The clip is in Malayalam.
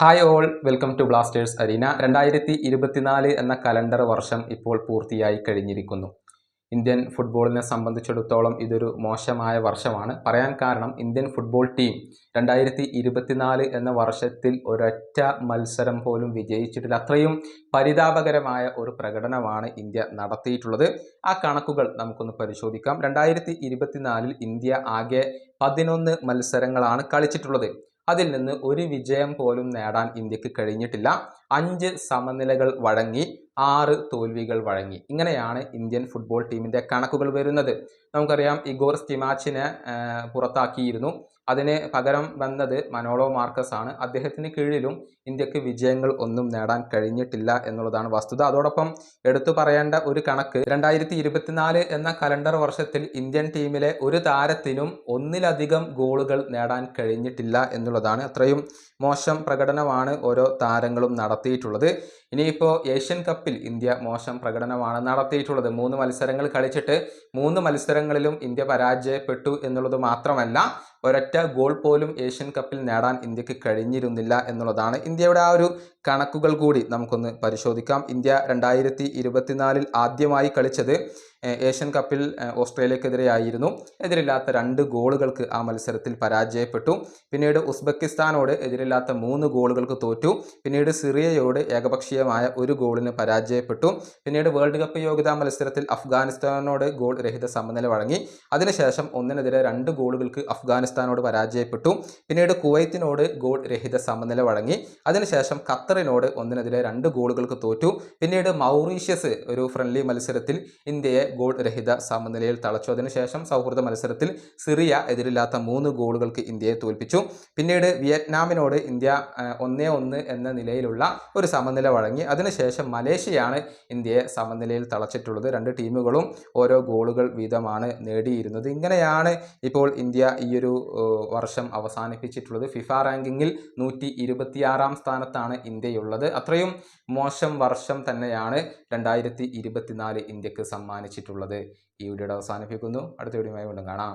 Hi all welcome to Blasters arena. രണ്ടായിരത്തി ഇരുപത്തിനാല് എന്ന കലണ്ടർ വർഷം ഇപ്പോൾ പൂർത്തിയായി കഴിഞ്ഞിരിക്കുന്നു. ഇന്ത്യൻ ഫുട്ബോളിനെ സംബന്ധിച്ചിടത്തോളം ഇതൊരു മോശമായ വർഷമാണ്. പറയാൻ കാരണം ഇന്ത്യൻ ഫുട്ബോൾ ടീം രണ്ടായിരത്തി ഇരുപത്തിനാല് എന്ന വർഷത്തിൽ ഒരൊറ്റ മത്സരം പോലും വിജയിച്ചിട്ടില്ല. അത്രയും പരിതാപകരമായ ഒരു പ്രകടനമാണ് ഇന്ത്യ നടത്തിയിട്ടുള്ളത്. ആ കണക്കുകൾ നമുക്കൊന്ന് പരിശോധിക്കാം. രണ്ടായിരത്തി ഇരുപത്തിനാലിൽ ഇന്ത്യ ആകെ പതിനൊന്ന് മത്സരങ്ങളാണ് കളിച്ചിട്ടുള്ളത്. അതിൽ നിന്ന് ഒരു വിജയം പോലും നേടാൻ ഇന്ത്യയ്ക്ക് കഴിഞ്ഞിട്ടില്ല. അഞ്ച് സമനിലകൾ വഴങ്ങി ആറ് തോൽവികൾ വഴങ്ങി. ഇങ്ങനെയാണ് ഇന്ത്യൻ ഫുട്ബോൾ ടീമിന്റെ കണക്കുകൾ വരുന്നത്. നമുക്കറിയാം ഇഗോർ സ്റ്റിമാച്ചിനെ പുറത്താക്കിയിരുന്നു. അതിന് പകരം വന്നത് മനോളോ മാർക്കസ് ആണ്. അദ്ദേഹത്തിന് കീഴിലും ഇന്ത്യയ്ക്ക് വിജയങ്ങൾ ഒന്നും നേടാൻ കഴിഞ്ഞിട്ടില്ല എന്നുള്ളതാണ് വസ്തുത. അതോടൊപ്പം എടുത്തു പറയേണ്ട ഒരു കണക്ക് രണ്ടായിരത്തി ഇരുപത്തിനാല് എന്ന കലണ്ടർ വർഷത്തിൽ ഇന്ത്യൻ ടീമിലെ ഒരു താരത്തിനും ഒന്നിലധികം ഗോളുകൾ നേടാൻ കഴിഞ്ഞിട്ടില്ല എന്നുള്ളതാണ്. അത്രയും മോശം പ്രകടനമാണ് ഓരോ താരങ്ങളും നടത്തിയിട്ടുള്ളത്. ഇനിയിപ്പോൾ ഏഷ്യൻ കപ്പിൽ ഇന്ത്യ മോശം പ്രകടനമാണ് നടത്തിയിട്ടുള്ളത്. മൂന്ന് മത്സരങ്ങൾ കളിച്ചിട്ട് മൂന്ന് മത്സരങ്ങളിലും ഇന്ത്യ പരാജയപ്പെട്ടു എന്നുള്ളത് മാത്രമല്ല ഒരൊറ്റ ഗോൾ പോലും ഏഷ്യൻ കപ്പിൽ നേടാൻ ഇന്ത്യയ്ക്ക് കഴിഞ്ഞിരുന്നില്ല എന്നുള്ളതാണ് ഇന്ത്യയുടെ ആ ഒരു കണക്കുകൾ കൂടി. നമുക്കൊന്ന് പരിശോധിക്കാം. ഇന്ത്യ രണ്ടായിരത്തി ഇരുപത്തിനാലിൽ ആദ്യമായി കളിച്ചത് ഏഷ്യൻ കപ്പിൽ ഓസ്ട്രേലിയക്കെതിരെയായിരുന്നു. എതിരില്ലാത്ത രണ്ട് ഗോളുകൾക്ക് ആ മത്സരത്തിൽ പരാജയപ്പെട്ടു. പിന്നീട് ഉസ്ബെക്കിസ്ഥാനോട് എതിരില്ലാത്ത മൂന്ന് ഗോളുകൾക്ക് തോറ്റു. പിന്നീട് സിറിയയോട് ഏകപക്ഷീയമായ ഒരു ഗോളിന് പരാജയപ്പെട്ടു. പിന്നീട് വേൾഡ് കപ്പ് യോഗ്യതാ മത്സരത്തിൽ അഫ്ഗാനിസ്ഥാനോട് ഗോൾ രഹിത സമനില വഴങ്ങി. അതിനുശേഷം ഒന്നിനെതിരെ രണ്ട് ഗോളുകൾക്ക് അഫ്ഗാനിസ്ഥാനോട് പരാജയപ്പെട്ടു. പിന്നീട് കുവൈത്തിനോട് ഗോൾ രഹിത സമനില വഴങ്ങി. അതിനുശേഷം ഖത്തറിനോട് ഒന്നിനെതിരെ രണ്ട് ഗോളുകൾക്ക് തോറ്റു. പിന്നീട് മൗറീഷ്യസ് ഒരു ഫ്രണ്ട്ലി മത്സരത്തിൽ ഇന്ത്യയെ ഗോൾ രഹിത സമനിലയിൽ തളച്ചു അതിനുശേഷം സൗഹൃദ മത്സരത്തിൽ സിറിയ എതിരില്ലാത്ത മൂന്ന് ഗോളുകൾക്ക് ഇന്ത്യയെ തോൽപ്പിച്ചു. പിന്നീട് വിയറ്റ്നാമിനോട് ഇന്ത്യ ഒന്നേ ഒന്ന് എന്ന നിലയിലുള്ള ഒരു സമനില വഴങ്ങി. അതിനുശേഷം മലേഷ്യയാണ് ഇന്ത്യയെ സമനിലയിൽ തളച്ചിട്ടുള്ളത്. രണ്ട് ടീമുകളും ഓരോ ഗോളുകൾ വീതമാണ് നേടിയിരുന്നത്. ഇങ്ങനെയാണ് ഇപ്പോൾ ഇന്ത്യ ഈയൊരു വർഷം അവസാനിപ്പിച്ചിട്ടുള്ളത്. ഫിഫ റാങ്കിങ്ങിൽ നൂറ്റി ഇരുപത്തിയാറാം സ്ഥാനത്താണ് ഇന്ത്യയുള്ളത്. അത്രയും മോശം വർഷം തന്നെയാണ് രണ്ടായിരത്തി ഇരുപത്തിനാല് ഇന്ത്യയ്ക്ക് സമ്മാനിച്ചിട്ടുള്ളത് ഈ വീഡിയോയുടെ അവസാനിപ്പിക്കുന്നു. അടുത്ത വീഡിയോയുമായി വീണ്ടും കാണാം.